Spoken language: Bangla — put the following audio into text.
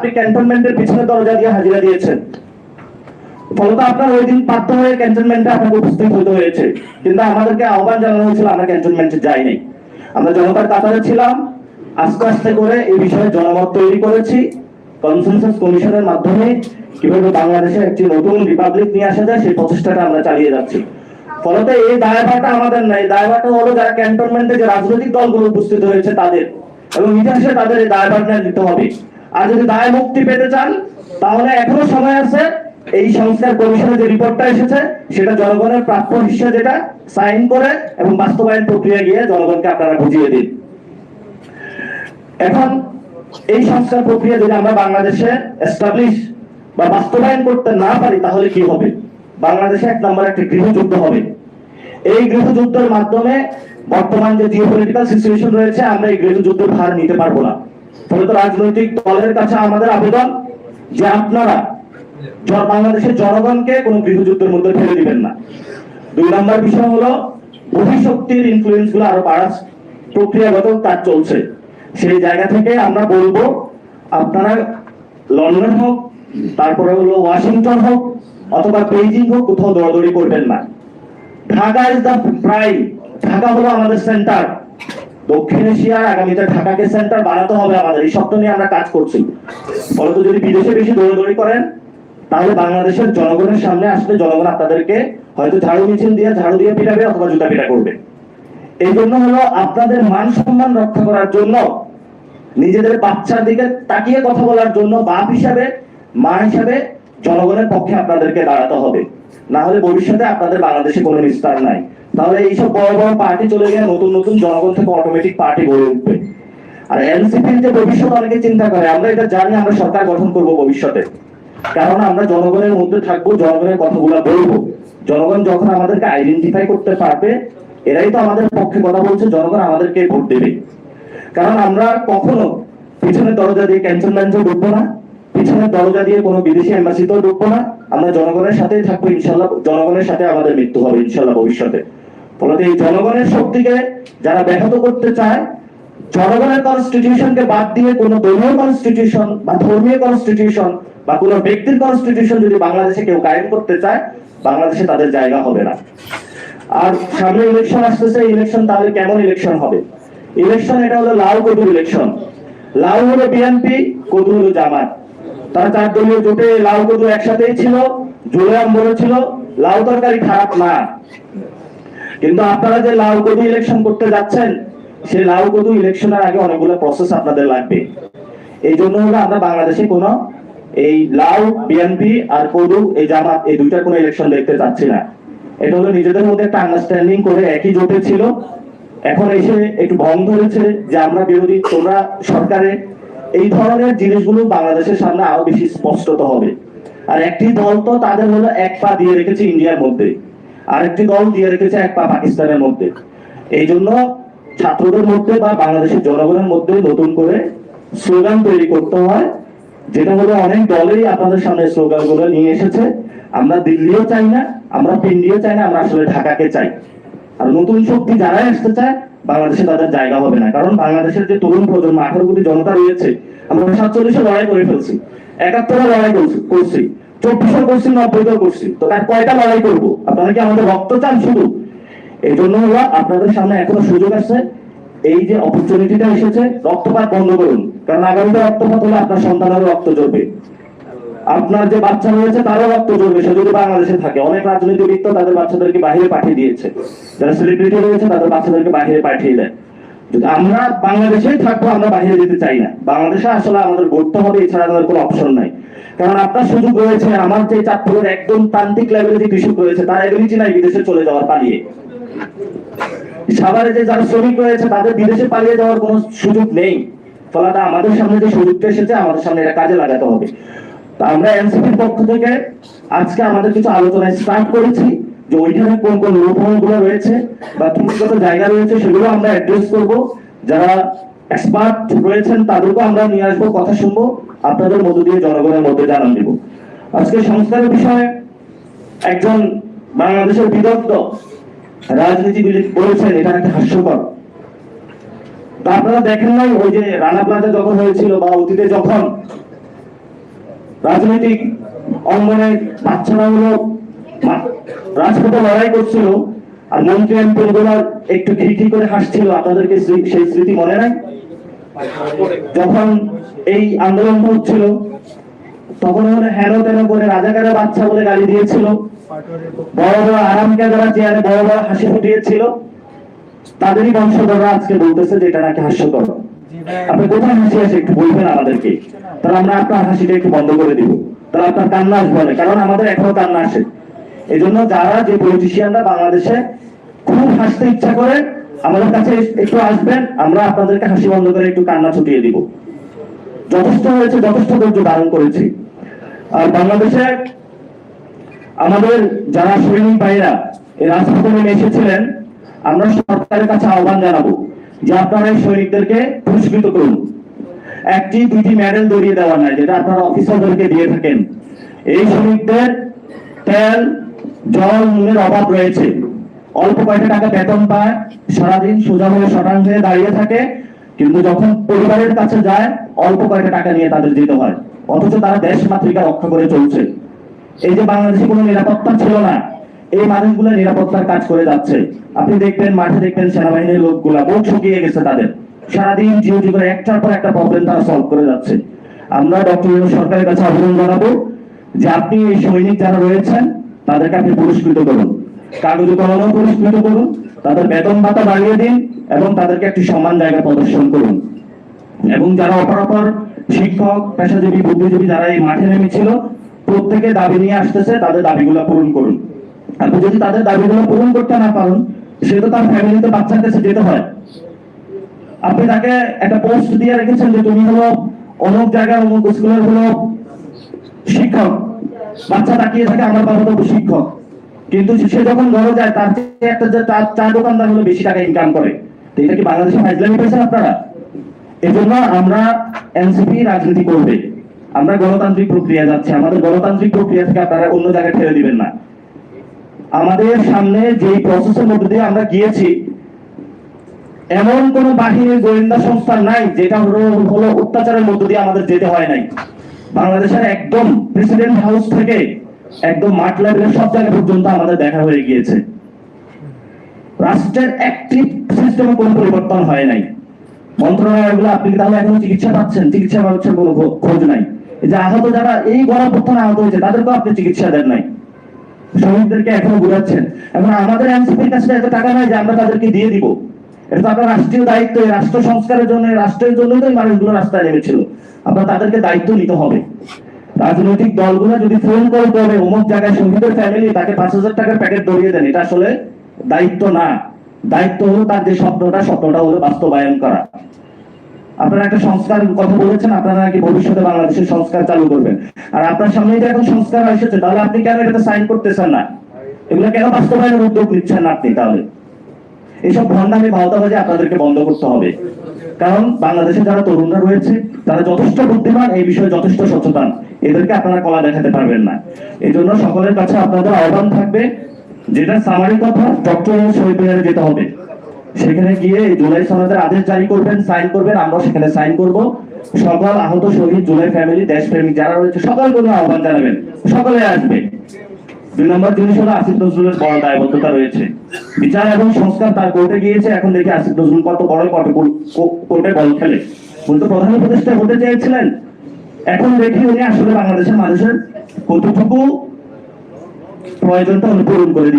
আপনি ক্যান্টনমেন্টের পিছনে দরজা দিয়ে হাজিরা দিয়েছেন। ফলত আপনার ওই দিন বাধ্য হয়ে ক্যান্টনমেন্টে আপনাকে উপস্থিত হতে হয়েছে। কিন্তু আমাদেরকে আহ্বান জানানো হয়েছিল, আমরা ক্যান্টনমেন্টে যাইনি। আমরা জনতার কাতারে ছিলাম। আস্তে আস্তে করে এই বিষয়ে জনমত তৈরি করেছি। কনসেনসাস কমিশনের মাধ্যমে কীভাবে বাংলাদেশে একটি নতুন রিপাবলিক নিয়ে আসা যায়, সেই প্রচেষ্টাটা আমরা চালিয়ে যাচ্ছি। ফলত এই দায়ভারটা আমাদের নাই। দায়ভারটা হলো যারা ক্যান্টনমেন্টে যে রাজনৈতিক দলগুলো উপস্থিত হয়েছে তাদের। এবং ইতিহাসে তাদের এই দায়ভারটা নিতে হবে। আর যদি দায় মুক্তি পেতে চান, তাহলে এখনও সময় আছে। এই সংস্থার কমিশনের যে রিপোর্টটা এসেছে, সেটা জনগণের প্রাপ্য হিসেবে যেটা সাইন করে এবং বাস্তবায়ন প্রক্রিয়া গিয়ে জনগণকে আপনারা বুঝিয়ে দিন। এখন, এই সংস্কার প্রক্রিয়া যদি আমরা বাংলাদেশে এস্টাবলিশ বা বাস্তবায়ন করতে না পারি, তাহলে কি হবে? বাংলাদেশে এক নম্বর একটা গৃহযুদ্ধ হবে। এই গৃহযুদ্ধের মাধ্যমে বর্তমান যে জিওপলিটিক্যাল সিচুয়েশন রয়েছে, আমরা এই গৃহযুদ্ধের ভার নিতে পারব না। ফলত রাজনৈতিক দলের কাছে আমাদের আবেদন যে আপনারা বাংলাদেশের জনগণকে কোনো গৃহযুদ্ধের মধ্যে ফেলে দিবেন না। দুই নম্বর বিষয় হলো বহিঃশক্তির ইনফ্লুয়েন্সগুলো আরও বাড়ার প্রক্রিয়াগত কাজ চলছে। সেই জায়গা থেকে আমরা বলব, আপনারা লন্ডন হোক, তারপরে হলো ওয়াশিংটন হোক, অথবা বেইজিং হোক, কোথাও দৌড়াদৌড়ি করবেন না। Dhaka is the prime Dhaka হলো আমাদের সেন্টার দক্ষিণ এশিয়ার আগামীতে ঢাকাকে সেন্টার বানাতে হবে আমাদের। এই শব্দ নিয়ে আমরা কাজ করছি। ফলত যদি বিদেশে বেশি দৌড়াদৌড়ি করেন, তাহলে বাংলাদেশের জনগণের সামনে আসলে জনগণ আপনাদেরকে হয়তো ঝাড়ু মিছিল দিয়ে, ঝাড়ু দিয়ে পিটাবে অথবা জুতা পিটা করবে। এই জন্য হলো আপনাদের মান সম্মান রক্ষা করার জন্য, নিজেদের বাচ্চার দিকে তাকিয়ে কথা বলার জন্য বাপ হিসাবে, মা হিসাবে জনগণের পক্ষে আপনাদেরকে দাঁড়াতে হবে। না হলে ভবিষ্যতে আপনাদের বাংলাদেশে কোনো নিস্তার নাই। তাহলে এইসব বড় বড় পার্টি চলে গিয়ে নতুন নতুন জনগণ থেকে অটোমেটিক পার্টি গড়ে উঠবে। আর এনসিপির যে ভবিষ্যৎ অনেকে চিন্তা করে, আমরা এটা জানি, আমরা সরকার গঠন করব ভবিষ্যতে। কারণ আমরা জনগণের মধ্যে থাকব, জনগণের কথাগুলো বলব। জনগণ যখন আমাদেরকে আইডেন্টিফাই করতে পারবে, এরাই তো আমাদের পক্ষে কথা বলছে, জনগণ আমাদেরকে ভোট দেবে। কারণ আমরা কখনো পিছনের দরজা দিয়ে ক্যান্টনমেন্টও ঢুকবো না। পিছনের দরজা দিয়ে কোনো বিদেশি এম্বাসিতেও ঢুকবো না, আমরা জনগণের সাথেই থাকব, ইনশাল্লাহ, জনগণের সাথে আমাদের মৃত্যু হবে, ইনশাল্লাহ, ভবিষ্যতে। ফলত এই জনগণের শক্তিকে যারা ব্যাহত করতে চায়, জনগণের কনস্টিটিউশনকে বাদ দিয়ে কোনো দলীয় কনস্টিটিউশন বা ধর্মীয় কনস্টিটিউশন বা কোনো ব্যক্তির কনস্টিটিউশন যদি বাংলাদেশে কেউ কায়েম করতে চায়, বাংলাদেশে তাদের জায়গা হবে না। আর সামনে ইলেকশন আসতেছে ইলেকশন তাহলে কেমন ইলেকশন হবে? ইলেকশন এটা হলো লাউ কদুর ইলেকশন লাউ হলো বিএনপি কদু হলো জামাত। তার চার দলীয় জোটে লাউ কদু একসাথেই ছিল জুলাই আন্দোলন ছিল, লাউ তরকারি খারাপ না। কিন্তু আপনারা যে লাউ কদু ইলেকশন করতে যাচ্ছেন, সেই লাউ কদু ইলেকশনের আগে অনেকগুলো প্রসেস আপনাদের লাগবে। এই জন্য হলো আমরা বাংলাদেশে কোনো এই লাউ, বিএনপি আর কদু, এই জামাত, এই দুইটার কোনো ইলেকশন দেখতে চাচ্ছি না। এটা হলো নিজেদের মধ্যে একটা আন্ডারস্ট্যান্ডিং করে একই জোটে ছিল। এখন এসে একটু ভং ধরেছে যে আমরা বিরোধী, তোমরা সরকারে এই ধরনের জিনিসগুলো বাংলাদেশের সামনে আরও বেশি স্পষ্টত হবে। আর একটি দল তো তাদের হলো এক পা দিয়ে রেখেছে ইন্ডিয়ার মধ্যে। আরেকটি দল দিয়ে রেখেছে এক পা পাকিস্তানের মধ্যে। এই জন্য ছাত্রদের মধ্যে বা বাংলাদেশের জনগণের মধ্যে নতুন করে স্লোগান তৈরি করতে হয়। যেটা হলো অনেক দলেই আপনাদের সামনে স্লোগানগুলো নিয়ে এসেছে। আমরা দিল্লিও চাই না, আমরা পিন্ডিও চাই না, আমরা আসলে ঢাকাকে চাই। আর নতুন শক্তি যারাই আসতে চায় বাংলাদেশে তাদের জায়গা হবে না। কারণ বাংলাদেশের যে তরুণ প্রজন্ম, আঠারো কোটি জনতা রয়েছে, আমরা সাতচল্লিশে লড়াই করে ফেলছি, একাত্তরে লড়াই করছি- করছি চব্বিশে করছি, নব্বইতেও করছি। তো তার কয়টা লড়াই করব? আপনারা কি আমাদের রক্ত চান শুধু? এই জন্য হলো আপনাদের সামনে এখনও সুযোগ আছে, এই যে অপরচুনিটিটা এসেছে, রক্তপাত বন্ধ করুন। কারণ আগামীতে রক্তপাত হলে আপনার সন্তানেরও রক্ত জ্বলবে। আপনার যে বাচ্চা রয়েছে, তারও রক্ত জ্বলবে সে যদি বাংলাদেশে থাকে, অনেক রাজনীতিবিদ তো তাদের বাচ্চাদেরকে বাইরে পাঠিয়ে দিয়েছে। যারা সেলিব্রিটি রয়েছে, তাদের বাচ্চাদেরকে বাইরে পাঠিয়ে দেয়। যদি আমরা বাংলাদেশেই থাকব, আমরা বাইরে যেতে চাই না। বাংলাদেশে আসলে আমাদের গড়তে হবে, এছাড়া আমাদের কোনো অপশন নাই। কারণ আপনার সুযোগ রয়েছে, আমার যে চাঁদপুরের একদম প্রান্তিক লেভেলে যে কৃষক রয়েছে, তার এবিলিটি নাই বিদেশে চলে যাওয়ার পালিয়ে। সাভারে যে যারা শ্রমিক রয়েছে, তাদের বিদেশে পালিয়ে যাওয়ার কোনো সুযোগ নেই। ফলে আমাদের সামনে যে সুযোগটা এসেছে, আমাদের সামনে এটা কাজে লাগাতে হবে। আমরা এনসিপির পক্ষ থেকে আজকে আমাদের কিছু আলোচনায় স্টার্ট করেছি যে ওইখানে কোন কোন লোপহলগুলো রয়েছে বা ত্রুটিগত জায়গা রয়েছে সেগুলো আমরা অ্যাড্রেস করব। যারা এক্সপার্ট রয়েছেন আমরা নিয়ে আসব, কথা শুনব, আপনাদের মধ্য দিয়ে জনগণের মধ্যে জানান দিব। আজকে সংস্কারের বিষয়ে একজন বাংলাদেশের বিদগ্ধ রাজনীতিবিদ বলেছেন, এটা একটা হাস্যকর। আপনারা দেখেন নাই, ওই যে রানা প্লাজা যখন হয়েছিল বা অতীতে যখন রাজনৈতিক অঙ্গনের বাচ্চারা হলো রাজপথে লড়াই করছিল, আর মন্ত্রী এমপি গুলো একটু খিখি করে হাসছিল, আপনাদেরকে সেই- স্মৃতি মনে নাই? যখন এই আন্দোলন হচ্ছিল তখন ওরা হেন তেন করে রাজাকারের বাচ্চা বলে গালি দিয়েছিল। বড় বড় আরামকে যারা চেয়ারে বড় বড় হাসি ফুটিয়েছিল। তাদেরই বংশধররা আজকে বলতেছে যে এটা নাকি হাস্যকর। আপনি কোথায় হাসি আসে একটু বলবেন আমাদেরকে। তাহলে আমরা আপনার হাসিটা একটু বন্ধ করে দিব। তাহলে আপনার কান্না আসবে না কারণ আমাদের এখনও কান্না আসে। এই জন্য যারা যে পলিটিশিয়ানরা বাংলাদেশে খুব হাসতে ইচ্ছা করে, আমাদের কাছে একটু আসবেন, আমরা আপনাদেরকে হাসি বন্ধ করে একটু কান্না ছুটিয়ে দিব। যথেষ্ট হয়েছে, যথেষ্ট ধৈর্য ধারণ করেছি। আর বাংলাদেশে আমাদের যারা সৈনিক ভাইরা এই রাজপথে নেমে এসেছিলেন, আমরা সরকারের কাছে আহ্বান জানাব। যে আপনারা সৈনিকদেরকে পুরস্কৃত করুন। একটি, দুইটি মেডেল দড়িয়ে দেওয়া নাই, যেটা আপনারা অফিসারদেরকে দিয়ে থাকেন। এই সৈনিকদের তেল, জল, নুনের অভাব রয়েছে। অল্প কয়েকটা টাকা বেতন পায়, সারাদিন সোজা হয়ে শটাং হয়ে দাঁড়িয়ে থাকে। কিন্তু যখন পরিবারের কাছে যায়, অল্প কয়েকটা টাকা নিয়ে তাদের যেতে হয়। অথচ তারা দেশ মাতৃকা রক্ষা করে চলছে। এই যে বাংলাদেশে কোনো নিরাপত্তা ছিল না এই মানুষগুলো নিরাপত্তার কাজ করে যাচ্ছে। আপনি দেখবেন, মাঠে দেখবেন সেনাবাহিনীর লোকগুলা মুখ শুকিয়ে গেছে তাদের। সারাদিন জিও জীবনে একটার পর একটা প্রবলেম তারা সলভ করে যাচ্ছে। আমরা ডক্টর সরকারের কাছে আবেদন জানাব যে আপনি এই সৈনিক যারা রয়েছেন, তাদেরকে আপনি পুরস্কৃত করুন। কাগজে কলমে পুরস্কৃত করুন, তাদের বেতন ভাতা বাড়িয়ে দিন এবং তাদেরকে একটি সমান জায়গা প্রদর্শন করুন। এবং যারা অপরাপর শিক্ষক, পেশাজীবী, বুদ্ধিজীবী যারা এই মাঠে নেমেছিল, প্রত্যেকে দাবি নিয়ে আসতেছে, তাদের দাবিগুলো পূরণ করুন। যদি তাদের দাবিগুলো পূরণ করতে না পারেন সে তো তার ফ্যামিলিতে বাচ্চার কাছে যেতে হয়। আপনি তাকে একটা পোস্ট দিয়ে রেখেছেন যে তুমি হলো অমুক জায়গায় অমুক স্কুলের হলো শিক্ষক। বাচ্চা তাকিয়ে থাকে, আমার বাবা তো শিক্ষক। কিন্তু সে যখন ঘরে যায়, তার চেয়ে একটা যে চা চা দোকানদার হলো বেশি টাকা ইনকাম করে। এটা কি বাংলাদেশে ফাইজলামি পেয়েছেন আপনারা? এই জন্য আমরা এনসিপি রাজনীতি করবে। আমরা গণতান্ত্রিক প্রক্রিয়া যাচ্ছি। আমাদের গণতান্ত্রিক প্রক্রিয়া থেকে আপনারা অন্য জায়গায় ঠেলে দিবেন না। আমাদের সামনে যে প্রসেসের মধ্যে দিয়ে আমরা গিয়েছি, এমন কোন বাহিনীর গোয়েন্দা সংস্থা নাই, যেটা হলো অত্যাচারের মধ্য দিয়ে আমাদের যেতে হয় নাই। বাংলাদেশের একদম প্রেসিডেন্ট হাউস থেকে একদম মাঠ লেভেলের সব জায়গা পর্যন্ত আমাদের দেখা হয়ে গিয়েছে। রাষ্ট্রের অ্যাক্টিভ সিস্টেমে কোনো পরিবর্তন হয় নাই। মন্ত্রণালয়গুলো, আপনি তাহলে এখন চিকিৎসা পাচ্ছেন? চিকিৎসা পাচ্ছেন কোনো খোঁজ নাই। যে আহত যারা, এই গণপ্রথানে আহত হয়েছে, তাদেরকেও আপনি চিকিৎসা দেন নাই। শ্রমিকদেরকে এখনও বুঝাচ্ছেন। এখন আমাদের এনসিপির কাছে এত টাকা নাই যে আমরা তাদেরকে দিয়ে দিব। এটা তো আপনার রাষ্ট্রীয় দায়িত্ব রাষ্ট্র সংস্কারের জন্য রাষ্ট্রের জন্য তো মানুষগুলো রাস্তায় নেমেছিল। আপনার তাদেরকে দায়িত্ব নিতে হবে। রাজনৈতিক দলগুলো যদি ফোন কল করে অমুক জায়গায় শহীদের ফ্যামিলি তাকে পাঁচ হাজার টাকার প্যাকেট ধরিয়ে দেন, এটা আসলে দায়িত্ব না। দায়িত্ব হলো তার যে স্বপ্নটা স্বপ্নটা হলো বাস্তবায়ন করা। আপনারা একটা সংস্কার কথা বলেছেন, আপনারা নাকি ভবিষ্যতে বাংলাদেশের সংস্কার চালু করবেন? আর আপনার সামনে যে এখন সংস্কার এসেছে, তাহলে আপনি কেন এটা সাইন করতেছেন না? এগুলো কেন বাস্তবায়নের উদ্যোগ নিচ্ছেন আপনি তাহলে? এইসব ভণ্ডামি ভাওতাবাজি আপনাদেরকে বন্ধ করতে হবে। কারণ বাংলাদেশে যারা তরুণরা রয়েছে, তারা যথেষ্ট বুদ্ধিমান, এই বিষয়ে যথেষ্ট সচেতন। এদেরকে আপনারা কলা দেখাতে পারবেন না। এই জন্য সকলের কাছে আপনাদের আহ্বান থাকবে, যেটা সামারি কথা ডক্টর শহীদ মিনারে যেতে হবে। সেখানে গিয়ে জুলাই সনদের আদেশ জারি করবেন, সাইন করবেন আমরা সেখানে সাইন করব। সকল আহত, শহীদ, জুলাই ফ্যামিলি, দেশপ্রেমিক যারা রয়েছে সকল জন্য আহ্বান জানাবেন। সকলে আসবে। দুই নম্বর জিনিস হলো আসিফ নজরুলের বড় দায়বদ্ধতা রয়েছে। বিচার এবং সংস্কার তার কোর্টে গিয়েছে, এখন দেখি আসিফ নজরুল কত বড় কত কোর্টে বল খেলে। উনি তো প্রধান উপদেষ্টা হতে চেয়েছিলেন। এখন দেখি উনি আসলে বাংলাদেশের মানুষের কতটুকু প্রয়োজনটা উনি পূরণ করে